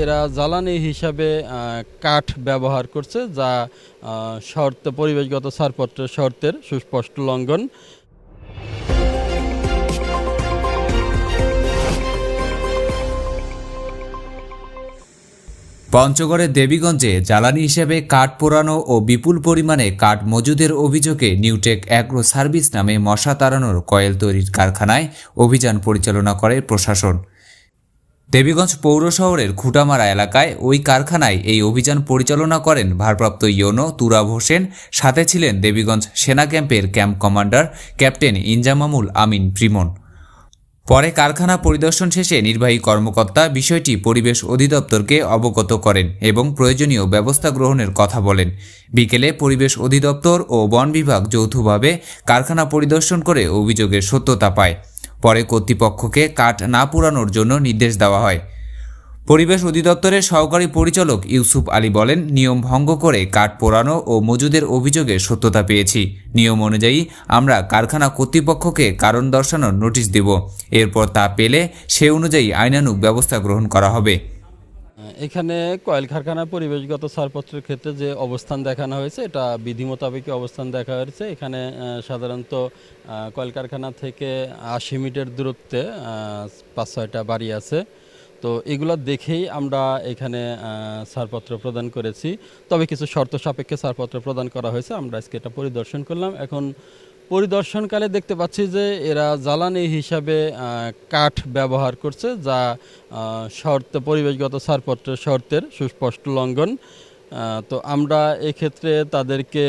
এরা জ্বালানি হিসাবে কাঠ ব্যবহার করছে যা শর্ত পরিবেশগত ছাড়পত্র শর্তের সুস্পষ্ট লঙ্ঘন। পঞ্চগড়ের দেবীগঞ্জে জ্বালানি হিসেবে কাঠ পোড়ানো ও বিপুল পরিমাণে কাঠ মজুদের অভিযোগে নিউটেক অ্যাগ্রো সার্ভিস নামে মশা তাড়ানোর কয়েল তৈরির কারখানায় অভিযান পরিচালনা করে প্রশাসন। দেবীগঞ্জ পৌর শহরের খুঁটামারা এলাকায় ওই কারখানায় এই অভিযান পরিচালনা করেন ভারপ্রাপ্ত ইয়োনো তুরাব হোসেন। সাথে ছিলেন দেবীগঞ্জ সেনা ক্যাম্পের camp commander captain Inzamamul Amin Primon. পরে কারখানা পরিদর্শন শেষে নির্বাহী কর্মকর্তা বিষয়টি পরিবেশ অধিদপ্তরকে অবগত করেন এবং প্রয়োজনীয় ব্যবস্থা গ্রহণের কথা বলেন। বিকেলে পরিবেশ অধিদপ্তর ও বন বিভাগ যৌথভাবে কারখানা পরিদর্শন করে অভিযোগের সত্যতা পায়। পরে কর্তৃপক্ষকে কাঠ না পুরানোর জন্য নির্দেশ দেওয়া হয়। পরিবেশ অধিদপ্তরের সহকারী পরিচালক ইউসুফ আলী বলেন, নিয়ম ভঙ্গ করে কাঠ পোড়ানো ও মজুদের অভিযোগে সত্যতা পেয়েছি। নিয়ম অনুযায়ী আমরা কারখানা কর্তৃপক্ষকে কারণ দর্শানোর নোটিশ দেব। এরপর তা পেলে সে অনুযায়ী আইনানুগ ব্যবস্থা গ্রহণ করা হবে। এখানে কয়েল কারখানা পরিবেশগত ছাড়পত্রের ক্ষেত্রে যে অবস্থান দেখানো হয়েছে, এটা বিধি মোতাবেক অবস্থান দেখা হয়েছে। এখানে সাধারণত কয়েল কারখানা থেকে আশি মিটার দূরত্বে পাঁচ ছয়টা বাড়ি আছে। তো এগুলো দেখেই আমরা এখানে ছাড়পত্র প্রদান করেছি। তবে কিছু শর্ত সাপেক্ষে ছাড়পত্র প্রদান করা হয়েছে, আমরা আজকে এটা পরিদর্শন করলাম। এখন পরিদর্শনকালে দেখতে পাচ্ছি যে এরা জ্বালানি হিসাবে কাঠ ব্যবহার করছে, যা শর্ত, পরিবেশগত ছাড়পত্রের শর্তের সুস্পষ্ট লঙ্ঘন। তো আমরা এক্ষেত্রে তাদেরকে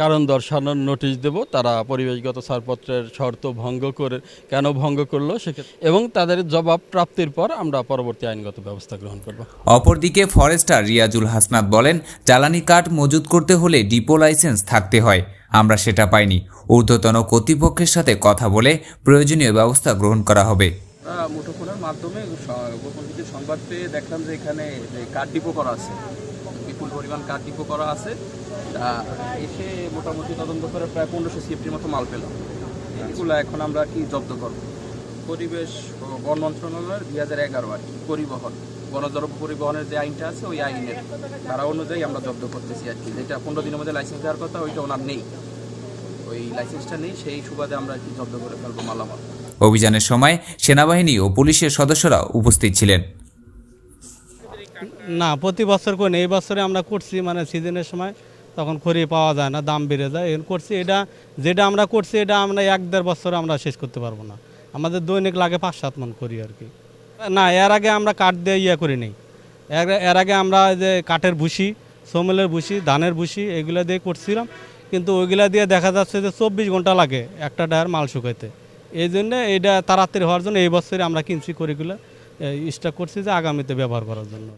কারণ দর্শানোর নোটিশ দেব তারা পরিবেশগত ছাড়পত্রের শর্ত ভঙ্গ করে কেন ভঙ্গ করল? সেক্ষেত্রে এবং তাদের জবাব প্রাপ্তির পর আমরা পরবর্তী আইনগত ব্যবস্থা গ্রহণ করব। অপরদিকে ফরেস্টার রিয়াজুল হাসনাত বলেন জ্বালানি কাঠ মজুত করতে হলে ডিপো লাইসেন্স থাকতে হয়। আমরা সেটা পাইনি। ঊর্ধ্বতন কর্তৃপক্ষের সাথে কথা বলে প্রয়োজনীয় ব্যবস্থা গ্রহণ করা হবে। মুঠোফোনের মাধ্যমে গোপন কিছু সংবাদ পেয়ে দেখলাম যে এখানে কাঠ ডিপো করা আছে পরিমাণ কাঠ করা আছে। তা এসে মোটামুটি তদন্ত করে প্রায় পনেরোশো সিএফটির মতো মাল পেলাম। এগুলো এখন আমরা কি জব্দ করব? পরিবেশ বন মন্ত্রণালয়ের দুই হাজার এগারো আর পরিবহন। গণদ্রব্য পরিবহনের যে আইনটা আছে, ওই আইনের। ধারা অনুযায়ী আমরা জব্দ করতেছি আর কি। যেটা পনেরো দিনের মধ্যে লাইসেন্স দেওয়ার কথা, ওইটা ওনার নেই। ওই লাইসেন্সটা নেই, সেই সুবাদে আমরা কি জব্দ করে ফেলব মালামাল। অভিযানের সময় সেনাবাহিনী ও পুলিশের সদস্যরা উপস্থিত ছিলেন। না, প্রতি বছর করে এই বছরে আমরা করছি মানে সিজনের সময় তখন খড়ি পাওয়া যায় না, দাম বেড়ে যায় এখন করছি, এটা যেটা আমরা করছি, এটা আমরা এক দেড় বছরে আমরা শেষ করতে পারব না। আমাদের দৈনিক লাগে পাঁচ সাত মন করি আর কি। না, এর আগে আমরা কাঠ দিয়ে ইয়ে করি নেই। এর এর আগে আমরা যে কাঠের ভুসি, সোমেলের ভুসি, ধানের ভুসি, এগুলো দিয়ে করছিলাম। কিন্তু ওইগুলা দিয়ে দেখা যাচ্ছে যে চব্বিশ ঘণ্টা লাগে একটা ডায়ের মাল শুকাইতে। এই জন্য এটা তাড়াতাড়ি হওয়ার জন্য এই বছরে আমরা কিনছি করিগুলো স্টক করছি যে আগামীতে ব্যবহার করার জন্য।